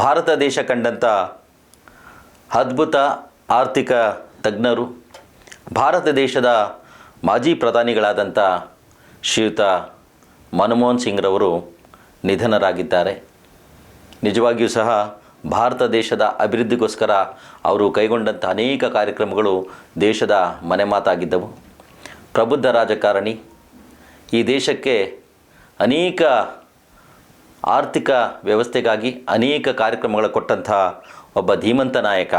ಭಾರತ ದೇಶ ಕಂಡಂಥ ಅದ್ಭುತ ಆರ್ಥಿಕ ತಜ್ಞರು, ಭಾರತ ದೇಶದ ಮಾಜಿ ಪ್ರಧಾನಿಗಳಾದಂಥ ಶ್ರೀಯುತ ಮನಮೋಹನ್ ಸಿಂಗ್ರವರು ನಿಧನರಾಗಿದ್ದಾರೆ. ನಿಜವಾಗಿಯೂ ಸಹ ಭಾರತ ದೇಶದ ಅಭಿವೃದ್ಧಿಗೋಸ್ಕರ ಅವರು ಕೈಗೊಂಡಂಥ ಅನೇಕ ಕಾರ್ಯಕ್ರಮಗಳು ದೇಶದ ಮನೆಮಾತಾಗಿದ್ದವು. ಪ್ರಬುದ್ಧ ರಾಜಕಾರಣಿ, ಈ ದೇಶಕ್ಕೆ ಅನೇಕ ಆರ್ಥಿಕ ವ್ಯವಸ್ಥೆಗಾಗಿ ಅನೇಕ ಕಾರ್ಯಕ್ರಮಗಳ ಕೊಟ್ಟಂತಹ ಒಬ್ಬ ಧೀಮಂತ ನಾಯಕ.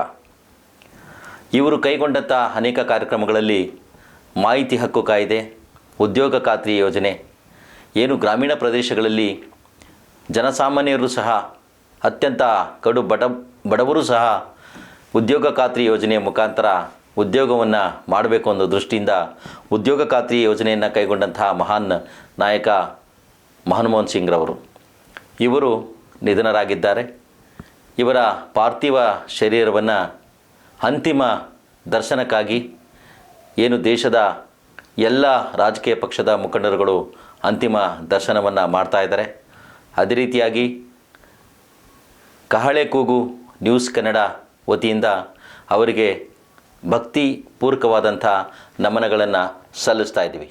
ಇವರು ಕೈಗೊಂಡಂಥ ಅನೇಕ ಕಾರ್ಯಕ್ರಮಗಳಲ್ಲಿ ಮಾಹಿತಿ ಹಕ್ಕು ಕಾಯ್ದೆ, ಉದ್ಯೋಗ ಖಾತ್ರಿ ಯೋಜನೆ, ಏನು ಗ್ರಾಮೀಣ ಪ್ರದೇಶಗಳಲ್ಲಿ ಜನಸಾಮಾನ್ಯರು ಸಹ ಅತ್ಯಂತ ಕಡು ಬಡ, ಬಡವರು ಸಹ ಉದ್ಯೋಗ ಖಾತ್ರಿ ಯೋಜನೆಯ ಮುಖಾಂತರ ಉದ್ಯೋಗವನ್ನು ಮಾಡಬೇಕು ಅನ್ನೋ ದೃಷ್ಟಿಯಿಂದ ಉದ್ಯೋಗ ಖಾತ್ರಿ ಯೋಜನೆಯನ್ನು ಕೈಗೊಂಡಂತಹ ಮಹಾನ್ ನಾಯಕ ಮನಮೋಹನ್ ಸಿಂಗ್ರವರು. ಇವರು ನಿಧನರಾಗಿದ್ದಾರೆ. ಇವರ ಪಾರ್ಥಿವ ಶರೀರವನ್ನು ಅಂತಿಮ ದರ್ಶನಕ್ಕಾಗಿ ಏನು ದೇಶದ ಎಲ್ಲ ರಾಜಕೀಯ ಪಕ್ಷದ ಮುಖಂಡರುಗಳು ಅಂತಿಮ ದರ್ಶನವನ್ನು ಮಾಡ್ತಾಯಿದ್ದಾರೆ ಅದೇ ರೀತಿಯಾಗಿ ಕಹಳೆ ಕೂಗು ನ್ಯೂಸ್ ಕನ್ನಡ ವತಿಯಿಂದ ಅವರಿಗೆ ಭಕ್ತಿ ಪೂರ್ವಕವಾದಂಥ ನಮನಗಳನ್ನು ಸಲ್ಲಿಸ್ತಾ ಇದ್ದೀವಿ.